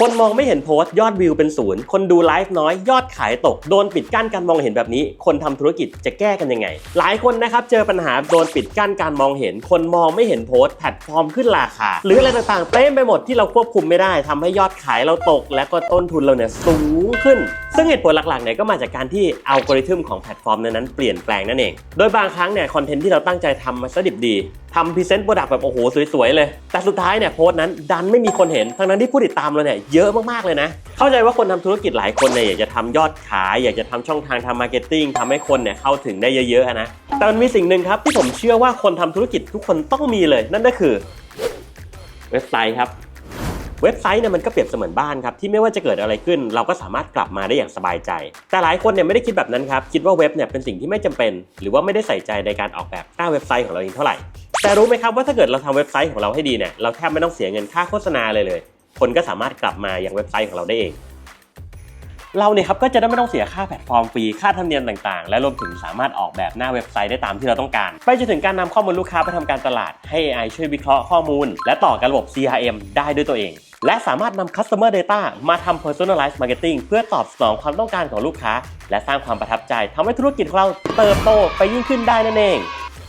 คนมองไม่เห็นโพสต์ยอดวิวเป็นศูนย์คนดูไลฟ์น้อยยอดขายตกโดนปิดกั้นการมองเห็นแบบนี้ คนทำธุรกิจจะแก้กันยังไง หลายคนนะครับเจอปัญหาโดนปิดกั้นการมองเห็น คนมองไม่เห็นโพสต์แพลตฟอร์มขึ้นราคา หรืออะไรต่างๆเต็มไปหมดที่เราควบคุมไม่ได้ทำให้ยอดขายเราตก และก็ต้นทุนเราเนี่ยสูงขึ้น ซึ่งเหตุผลหลักๆเนี่ยก็มาจากการที่อัลกอริทึมของแพลตฟอร์มนั้นๆเปลี่ยนแปลงนั่นเองโดยบางครั้งเนี่ยคอนเทนต์ที่เราตั้งใจทำมาซะดิบดี ทำพรีเซนต์โปรดักต์แบบโอ้โหสวยๆเลย แต่สุดท้ายเนี่ยโพสต์นั้นดันไม่มีคนเห็นทั้งนั้นที่ผู้ติดตามเราเนี่ยเยอะมากๆเลยนะ เข้าใจว่าคนทำธุรกิจหลายคนเนี่ยอยากจะทำยอดขายอยากจะทำช่องทางทำมาร์เก็ตติ้งทำให้คนเนี่ยเข้าถึงได้เยอะๆอะนะแต่มันมีสิ่งหนึ่งครับที่ผมเชื่อว่าคนทำธุรกิจทุกคนต้องมีเลย นั่นก็คือเว็บไซต์ครับเว็บไซต์เนี่ยมันก็เปรียบเสมือนบ้านครับที่ไม่ว่าจะเกิดอะไรขึ้น เราก็สามารถกลับมาได้อย่างสบายใจ แต่หลายคนเนี่ยไม่ได้คิดแบบนั้นครับคิดว่าเว็บเนี่ยเป็นสิ่งที่ไม่จำเป็น หรือว่าไม่ได้ใส่ใจในการออกแบบหน้าเว็บไซต์ของเราเองเท่าไหร่ แต่รู้ไหมครับว่าถ้าเกิดเราทำเว็บไซต์ของเราให้ดีเนี่ยเราแทบไม่ต้องเสียเงินค่าโฆษณาเลยเลย คนก็สามารถกลับมาอยังเว็บไซต์ของเราได้เอง เราเนี่ยครับก็จะได้ไม่ต้องเสียค่าแพลตฟอร์มฟรีค่าธรรมเนียมต่างๆ และรวมถึงสามารถออกแบบหน้าเว็บไซต์ได้ตามที่เราต้องการ ไปจนถึงการนำข้อมูลลูกค้าไปทำการตลาดให้ AI ช่วยวิเคราะห์ข้อมูล และต่อกับระบบ CRM ได้ด้วยตัวเอง และสามารถนำ customer data มาทำ personalized marketing เพื่อตอบสนองความต้องการของลูกค้า และสร้างความประทับใจทำให้ธุรกิจของเราเติบโตไปยิ่งขึ้นได้นั่นเอง